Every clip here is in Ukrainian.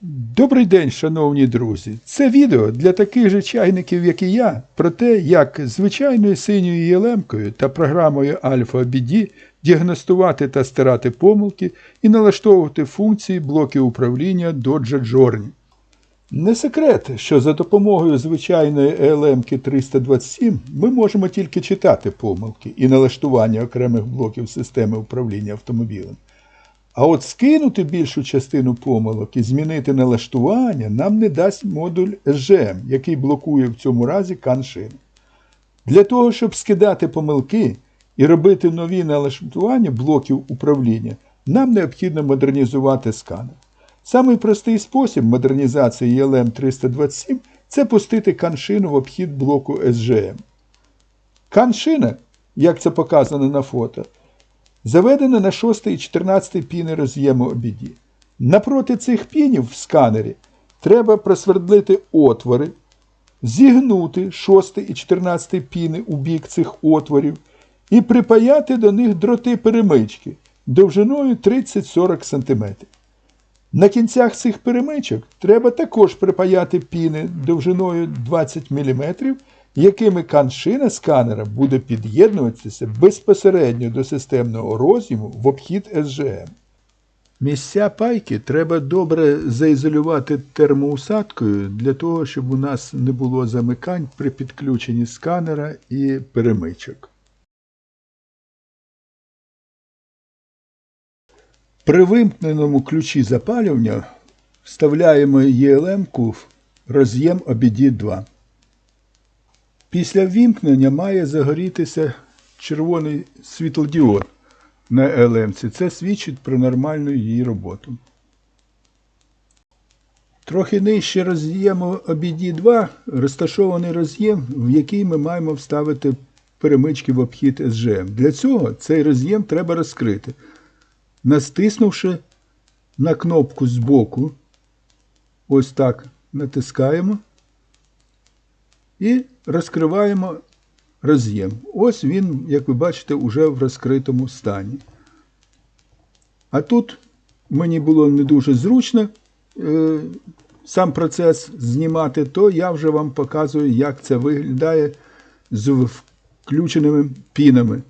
Добрий день, шановні друзі! Це відео для таких же чайників, як і я, про те, як звичайною синьою єлемкою та програмою Alpha BD діагностувати та стирати помилки і налаштовувати функції блоків управління Dodge Journey. Не секрет, що за допомогою звичайної ELM 327 ми можемо тільки читати помилки і налаштування окремих блоків системи управління автомобілем. А от скинути більшу частину помилок і змінити налаштування нам не дасть модуль SGM, який блокує в цьому разі каншин. Для того, щоб скидати помилки і робити нові налаштування блоків управління, нам необхідно модернізувати сканер. Самий простий спосіб модернізації ELM 327 це пустити каншину в обхід блоку SGM. Каншина, як це показано на фото, заведена на 6 і 14 піни роз'єму OBD. Напроти цих пінів в сканері треба просвердлити отвори, зігнути 6 і 14 піни у бік цих отворів і припаяти до них дроти перемички довжиною 30-40 см. На кінцях цих перемичок треба також припаяти піни довжиною 20 мм, якими каншина сканера буде під'єднуватися безпосередньо до системного роз'єму в обхід SGM. Місця пайки треба добре заізолювати термоусадкою для того, щоб у нас не було замикань при підключенні сканера і перемичок. При вимкненому ключі запалювання вставляємо ELM-ку в роз'єм OBD2. Після ввімкнення має загорітися червоний світлодіод на ELM. Це свідчить про нормальну її роботу. Трохи нижче роз'єму OBD2 розташований роз'єм, в який ми маємо вставити перемички в обхід SGM. Для цього цей роз'єм треба розкрити настиснувши на кнопку збоку, ось так натискаємо і розкриваємо роз'єм. Ось він, як ви бачите, уже в розкритому стані. А тут мені було не дуже зручно е, сам процес знімати, то я вже вам показую, як це виглядає з включеними пінами.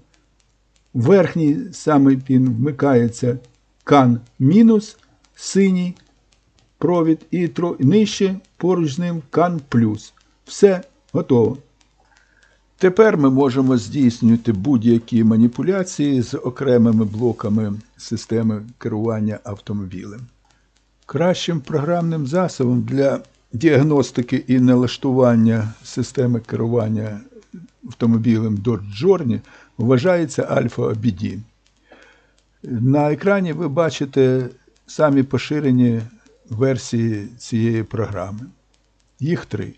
Верхній самий пін вмикається кан мінус, синій провід, і тро... нижче поруч з ним кан плюс. Все готово. Тепер ми можемо здійснювати будь-які маніпуляції з окремими блоками системи керування автомобілем. Кращим програмним засобом для діагностики і налаштування системи керування автомобілем Dodge Journey вважається Alpha BD. На екрані ви бачите самі поширені версії цієї програми. Їх три.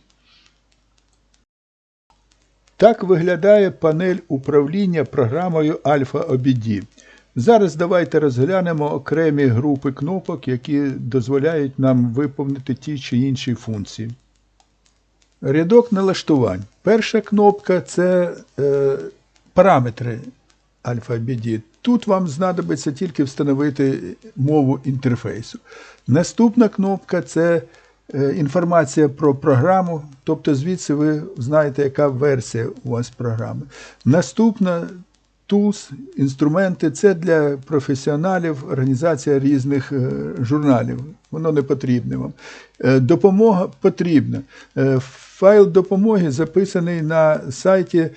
Так виглядає панель управління програмою OBD. Зараз давайте розглянемо окремі групи кнопок, які дозволяють нам виповнити ті чи інші функції. Рядок налаштувань. Перша кнопка це е, параметри Alpha-BD. Тут вам знадобиться тільки встановити мову інтерфейсу. Наступна кнопка це інформація про програму, тобто звідси ви знаєте, яка версія у вас програми. Наступна Tools, інструменти це для професіоналів, організація різних е, журналів. Воно не потрібне вам. Е, Допомога потрібна. Е, Файл допомоги записаний на сайті е,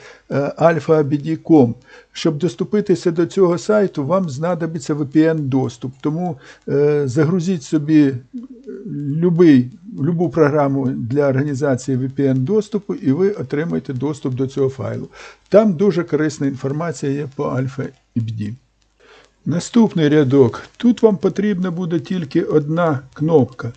alphabd.com. Щоб доступитися до цього сайту, вам знадобиться VPN-доступ. Тому е, загрузіть собі любий, любу програму для організації VPN-доступу, і ви отримаєте доступ до цього файлу. Там дуже корисна інформація є по Alpha IBD. Наступний рядок. Тут вам потрібна буде тільки одна кнопка.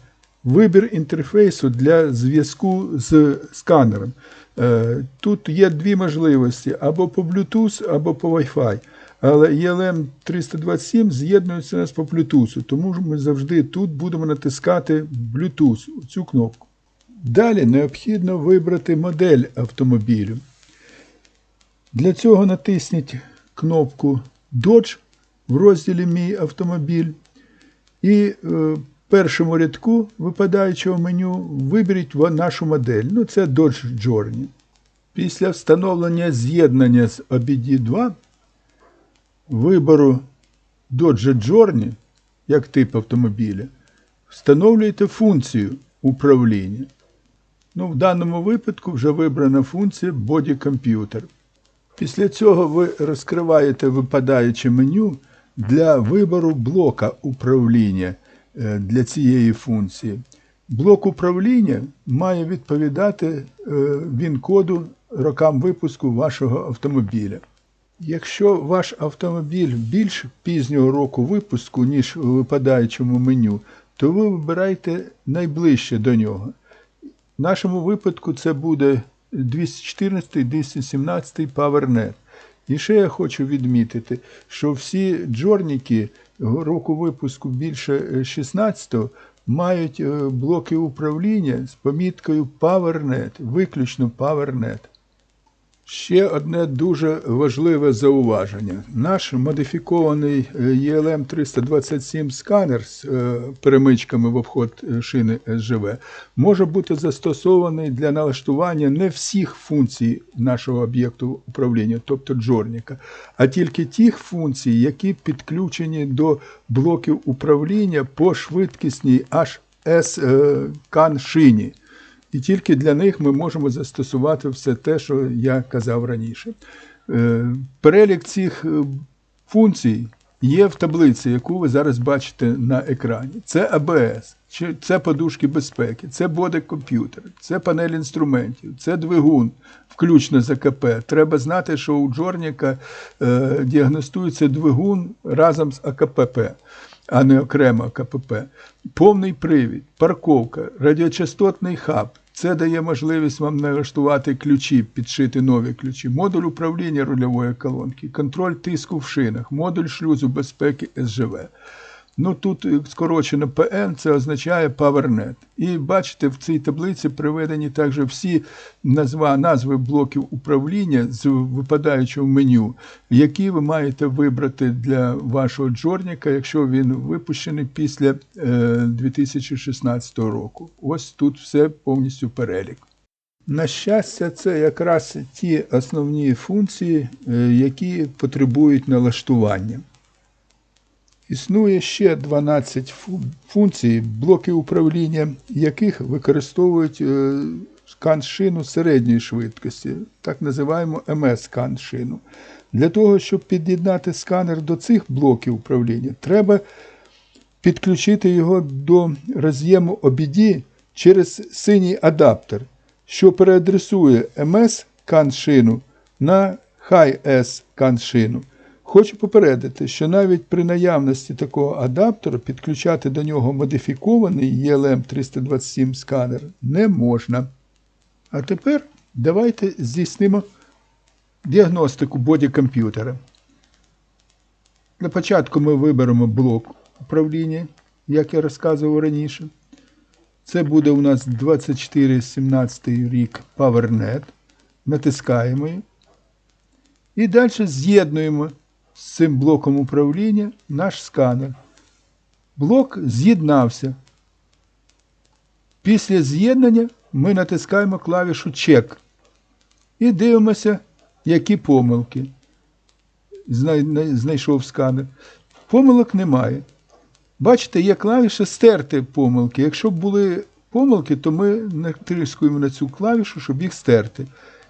Вибір інтерфейсу для зв'язку з сканером. Е, Тут є дві можливості: або по Bluetooth, або по Wi-Fi. Але ELM 327 з'єднується нас по Bluetooth, тому ми завжди тут будемо натискати Bluetooth, цю кнопку. Далі необхідно вибрати модель автомобілю. Для цього натисніть кнопку Dodge в розділі Мій автомобіль. І е, першому рядку випадаючого меню виберіть нашу модель. Ну, це Dodge Journey. Після встановлення з'єднання з OBD 2 вибору Dodge Journey як тип автомобіля, встановлюєте функцію управління. Ну, в даному випадку вже вибрана функція Body Computer. Після цього ви розкриваєте випадаюче меню для вибору блока управління е, для цієї функції. Блок управління має відповідати е, він-коду рокам випуску вашого автомобіля. Якщо ваш автомобіль більш пізнього року випуску, ніж у випадаючому меню, то ви вибираєте найближче до нього. В нашому випадку це буде 214-217 PowerNet. І ще я хочу відмітити, що всі джорніки року випуску більше 16-го мають е, блоки управління з поміткою PowerNet, виключно PowerNet. Ще одне дуже важливе зауваження. Наш модифікований е, ELM 327 сканер з е, перемичками в обход е, шини СЖВ може бути застосований для налаштування не всіх функцій нашого об'єкту управління, тобто джорніка, а тільки тих функцій, які підключені до блоків управління по швидкісній HS-кан шині. І тільки для них ми можемо застосувати все те, що я казав раніше. Е, Перелік цих е, функцій є в таблиці, яку ви зараз бачите на екрані. Це АБС, це подушки безпеки, це бодик-комп'ютер, це панель інструментів, це двигун, включно з АКП. Треба знати, що у Джорніка е, діагностується двигун разом з АКПП а не окремо КПП. Повний привід, парковка, радіочастотний хаб. Це дає можливість вам налаштувати ключі, підшити нові ключі, модуль управління рульової колонки, контроль тиску в шинах, модуль шлюзу безпеки СЖВ. Ну тут е, скорочено ПН, це означає PowerNet. І бачите, в цій таблиці приведені також всі назва, назви блоків управління з випадаючого меню, які ви маєте вибрати для вашого джорніка, якщо він випущений після е, 2016 року. Ось тут все повністю перелік. На щастя, це якраз ті основні функції, е, які потребують налаштування. Існує ще 12 функцій, блоки управління яких використовують е, скан-шину середньої швидкості, так називаємо МС-скан-шину. Для того, щоб під'єднати сканер до цих блоків управління, треба підключити його до роз'єму OBD через синій адаптер, що переадресує MS каншину на High-S каншину. Хочу попередити, що навіть при наявності такого адаптера підключати до нього модифікований ELM 327 сканер не можна. А тепер давайте здійснимо діагностику боді-комп'ютера. На початку ми виберемо блок управління, як я розказував раніше. Це буде у нас 2417 рік PowerNet. Натискаємо. І далі з'єднуємо з цим блоком управління наш сканер. Блок з'єднався. Після з'єднання ми натискаємо клавішу Check і дивимося, які помилки знайшов сканер. Помилок немає. Бачите, є клавіша стерти помилки. Якщо б були помилки, то ми натискуємо на цю клавішу, щоб їх стерти.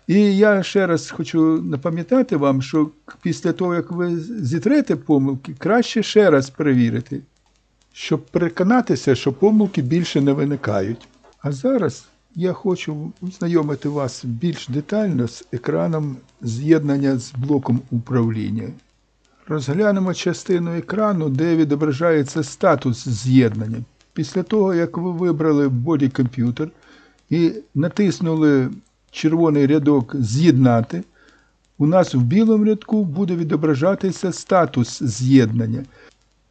І я ще раз хочу напам'ятати вам, що після того, як ви зітрете помилки, краще ще раз перевірити, щоб переконатися, що помилки більше не виникають. А зараз я хочу знайомити вас більш детально з екраном з'єднання з блоком управління. Розглянемо частину екрану, де відображається статус з'єднання. Після того, як ви вибрали Body Computer і натиснули червоний рядок З'єднати, у нас в білому рядку буде відображатися статус з'єднання.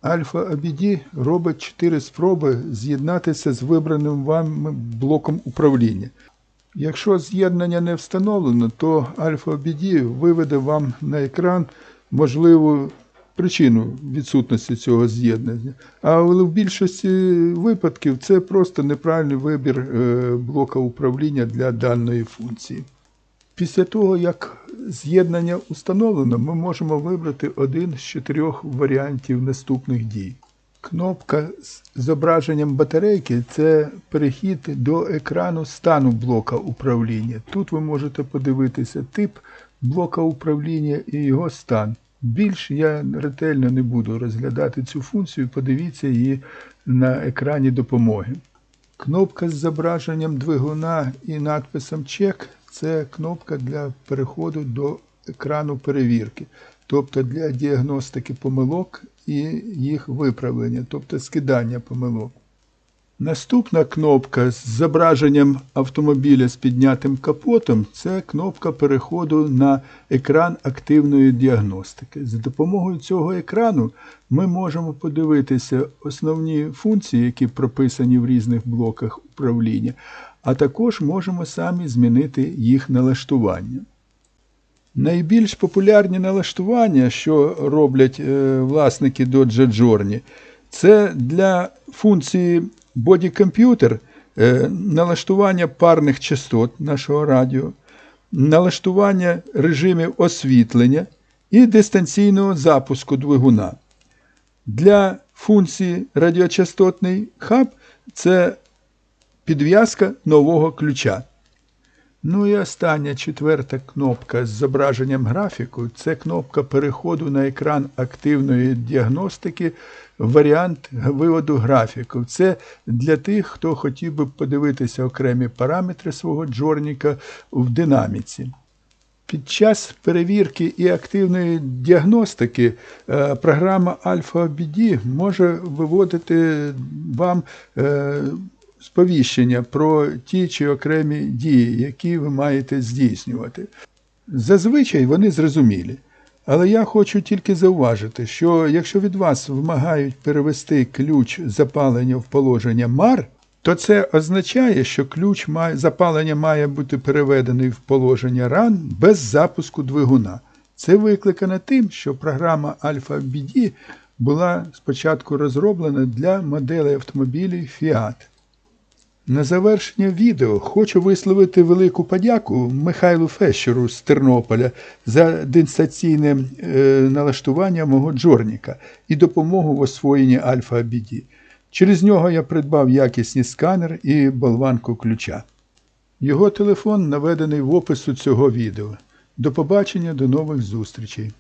Альфа ABD робить 4 спроби з'єднатися з вибраним вами блоком управління. Якщо з'єднання не встановлено, то Альфа BD виведе вам на екран можливу причину відсутності цього з'єднання. Але в більшості випадків це просто неправильний вибір е, блока управління для даної функції. Після того, як з'єднання установлено, ми можемо вибрати один з чотирьох варіантів наступних дій. Кнопка з зображенням батарейки це перехід до екрану стану блока управління. Тут ви можете подивитися тип блока управління і його стан. Більш я ретельно не буду розглядати цю функцію, подивіться її на екрані допомоги. Кнопка з зображенням двигуна і надписом чек це кнопка для переходу до екрану перевірки, тобто для діагностики помилок і їх виправлення, тобто скидання помилок. Наступна кнопка з зображенням автомобіля з піднятим капотом це кнопка переходу на екран активної діагностики. За допомогою цього екрану ми можемо подивитися основні функції, які прописані в різних блоках управління, а також можемо самі змінити їх налаштування. Найбільш популярні налаштування, що роблять е, власники Dodge Journey, це для функції Computer е, налаштування парних частот нашого радіо, налаштування режимів освітлення і дистанційного запуску двигуна. Для функції радіочастотний хаб це підв'язка нового ключа. Ну і остання четверта кнопка з зображенням графіку це кнопка переходу на екран активної діагностики, варіант виводу графіку. Це для тих, хто хотів би подивитися окремі параметри свого джорніка в динаміці. Під час перевірки і активної діагностики е, програма Alpha-BD може виводити вам е, сповіщення про ті чи окремі дії, які ви маєте здійснювати. Зазвичай вони зрозумілі. Але я хочу тільки зауважити, що якщо від вас вимагають перевести ключ запалення в положення MAR, то це означає, що ключ має, запалення має бути переведений в положення RAN без запуску двигуна. Це викликано тим, що програма Alpha BD була спочатку розроблена для моделей автомобілів Fiat. На завершення відео хочу висловити велику подяку Михайлу Фещеру з Тернополя за дистанційне е, налаштування мого джорніка і допомогу в освоєнні Альфа BD. Через нього я придбав якісний сканер і болванку ключа. Його телефон наведений в опису цього відео. До побачення, до нових зустрічей!